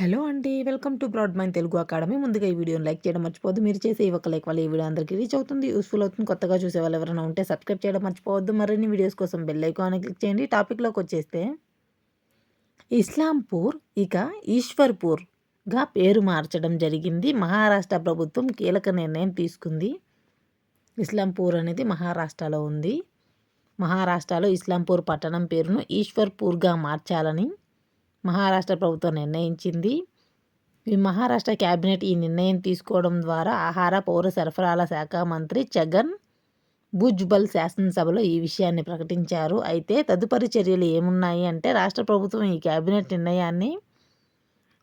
Hello అండి welcome to broad mind Telugu academy. ముందుగా ఈ వీడియోని లైక్ చేయడం మర్చిపోవద్దు. మీరు చేసే ఈ ఒక లైక్ వల్ల ఈ వీడియో అందరికీ రీచ్ అవుతుంది. యూస్ఫుల్ అవుతుంది. కొత్తగా చూసే వాళ్ళు ఎవరైనా ఉంటే సబ్స్క్రైబ్ చేయడం మర్చిపోవద్దు. మరిన్ని వీడియోస్ కోసం బెల్ ఐకాన్ క్లిక్ చేయండి. టాపిక్లోకి వచ్చేస్తే ఇస్లాంపూర్ ఇక ఈశ్వర్పూర్గా పేరు మార్చడం జరిగింది. మహారాష్ట్ర ప్రభుత్వం కీలక నిర్ణయం తీసుకుంది. ఇస్లాంపూర్ అనేది మహారాష్ట్రలో ఉంది. మహారాష్ట్రలో ఇస్లాంపూర్ పట్టణం పేరును ఈశ్వర్పూర్గా మార్చాలని మహారాష్ట్ర ప్రభుత్వం నిర్ణయించింది. ఈ మహారాష్ట్ర క్యాబినెట్ ఈ నిర్ణయం తీసుకోవడం ద్వారా ఆహార పౌర సరఫరాల శాఖ మంత్రి జగన్ భుజ్బల్ శాసనసభలో ఈ విషయాన్ని ప్రకటించారు. అయితే తదుపరి చర్యలు ఏమున్నాయి అంటే రాష్ట్ర ప్రభుత్వం ఈ క్యాబినెట్ నిర్ణయాన్ని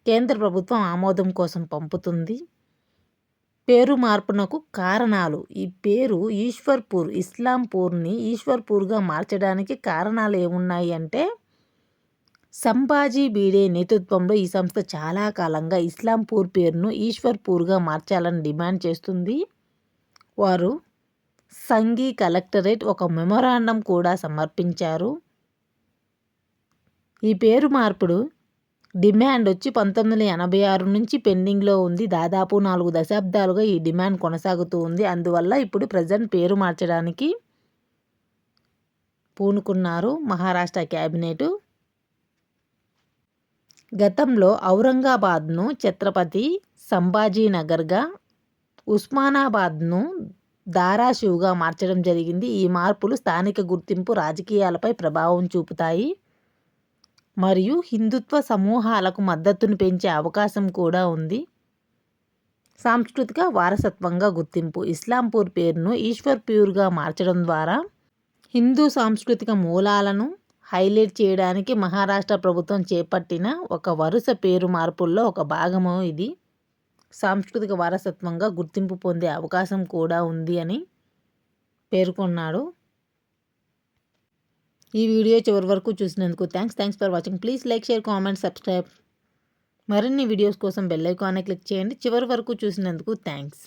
కేంద్ర ప్రభుత్వం ఆమోదం కోసం పంపుతుంది. పేరు మార్పునకు కారణాలు. ఈ పేరు ఈశ్వర్పూర్ ఇస్లాంపూర్ని ఈశ్వర్పూర్గా మార్చడానికి కారణాలు ఏమున్నాయి అంటే సంభాజీ బీడే నేతృత్వంలో ఈ సంస్థ చాలా కాలంగా ఇస్లాంపూర్ పేరును ఈశ్వర్పూర్గా మార్చాలని డిమాండ్ చేస్తుంది. వారు సంఘీ కలెక్టరేట్ ఒక మెమొరాండం కూడా సమర్పించారు. ఈ పేరు మార్పుడు డిమాండ్ వచ్చి పంతొమ్మిది వందల ఎనభై ఆరు నుంచి పెండింగ్లో ఉంది. దాదాపు నాలుగు దశాబ్దాలుగా ఈ డిమాండ్ కొనసాగుతూ ఉంది. అందువల్ల ఇప్పుడు ప్రజెంట్ పేరు మార్చడానికి పూనుకున్నారు మహారాష్ట్ర క్యాబినెట్. గతంలో ఔరంగాబాద్ను ఛత్రపతి సంభాజీనగర్గా ఉస్మానాబాద్ను ధారాషివ్గా మార్చడం జరిగింది. ఈ మార్పులు స్థానిక గుర్తింపు రాజకీయాలపై ప్రభావం చూపుతాయి మరియు హిందుత్వ సమూహాలకు మద్దతును పెంచే అవకాశం కూడా ఉంది. సాంస్కృతిక వారసత్వంగా గుర్తింపు ఇస్లాంపూర్ పేరును ఈశ్వర్ ప్యూర్గా మార్చడం ద్వారా హిందూ సాంస్కృతిక మూలాలను హైలైట్ చేయడానికి మహారాష్ట్ర ప్రభుత్వం చేపట్టిన ఒక వరుస పేరు మార్పుల్లో ఒక భాగము ఇది. సాంస్కృతిక వారసత్వంగా గుర్తింపు పొందే అవకాశం కూడా ఉంది అని పేర్కొన్నాడు. ఈ వీడియో చివరి వరకు చూసినందుకు thanks thanks for watching please like share comment subscribe మరిన్ని వీడియోస్ కోసం బెల్ ఐకాన్ని క్లిక్ చేయండి. చివరి వరకు చూసినందుకు థ్యాంక్స్